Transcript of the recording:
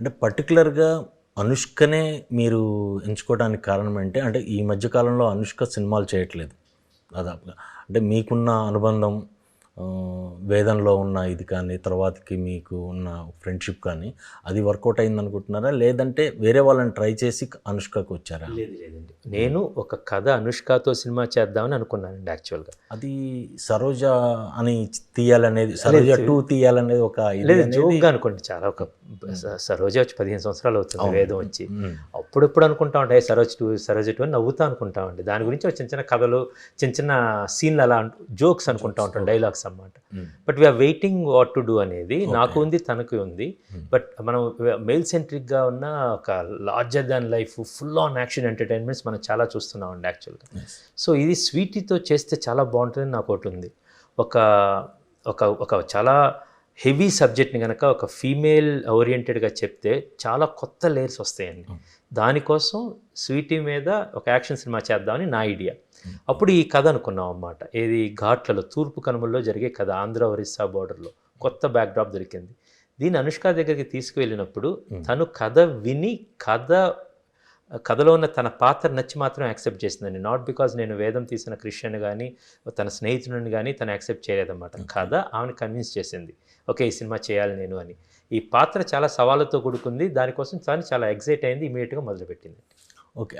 అంటే పర్టికులర్గా అనుష్కనే మీరు ఎంచుకోవడానికి కారణం ఏంటి? అంటే ఈ మధ్యకాలంలో అనుష్క సినిమాలు చేయట్లేదు దాదాపుగా. అంటే మీకున్న అనుబంధం వేదంలో ఉన్న ఇది కానీ తర్వాతకి మీకు ఉన్న ఫ్రెండ్షిప్ కానీ అది వర్కౌట్ అయింది అనుకుంటున్నారా లేదంటే వేరే వాళ్ళని ట్రై చేసి అనుష్కకు వచ్చారా? లేదు లేదండి. నేను ఒక కథ అనుష్కతో సినిమా చేద్దామని అనుకున్నానండి యాక్చువల్గా అది సరోజ అని తీయాలనేది సరోజ టూ తీయాలనేది ఒక లేదు జోక్గా అనుకోండి చాలా ఒక సరోజ వచ్చి పదిహేను సంవత్సరాలు అవుతుంది వేదం వచ్చి. మ్మ్. అప్పుడప్పుడు అనుకుంటా ఉంటాయి సరోజ్ టూ సరోజ్ టూ అని నవ్వుతా అనుకుంటామండి దాని గురించి చిన్న చిన్న కథలు చిన్న చిన్న సీన్లు అలా జోక్స్ అనుకుంటా ఉంటాం డైలాగ్స్ అన్నమాట. మ్మ్. But we are waiting what to do అనేది నాకు ఉంది తనకు ఉంది. బట్ మనం మెయిల్ సెంట్రిక్గా ఉన్న ఒక larger than life full on action entertainments మనం చాలా చూస్తున్నాం అండి యాక్చువల్గా. సో ఇది స్వీటీతో చేస్తే చాలా బాగుంటుందని నాకు ఒకటి ఉంది. ఒక ఒక ఒక చాలా హెవీ సబ్జెక్ట్ని కనుక ఒక ఫీమేల్ ఓరియంటెడ్గా చెప్తే చాలా కొత్త లేయర్స్ వస్తాయండి. దానికోసం స్వీటీ మీద ఒక యాక్షన్ సినిమా చేద్దామని నా ఐడియా. అప్పుడు ఈ కథ అనుకున్నాం అన్నమాట ఏది ఘాట్లలో తూర్పు కనుమల్లో జరిగే కథ ఆంధ్ర ఒరిస్సా బోర్డర్లో కొత్త బ్యాక్డ్రాప్ దొరికింది. దీన్ని అనుష్క దగ్గరికి తీసుకువెళ్ళినప్పుడు తను కథ విని కథ కథలో ఉన్న తన పాత్ర నచ్చి మాత్రం యాక్సెప్ట్ చేసిందండి. నాట్ బికాజ్ నేను వేదం తీసిన క్రిస్టియన్ కానీ తన స్నేహితుడిని కానీ తను యాక్సెప్ట్ చేయలేదన్నమాట. కథ ఆమెను కన్విన్స్ చేసింది. ఓకే ఈ సినిమా చేయాలి నేను అని. ఈ పాత్ర చాలా సవాళ్ళతో కూడుకుంది. దానికోసం తను చాలా ఎగ్జైట్ అయింది ఇమీడియట్గా మొదలుపెట్టింది. ఓకే.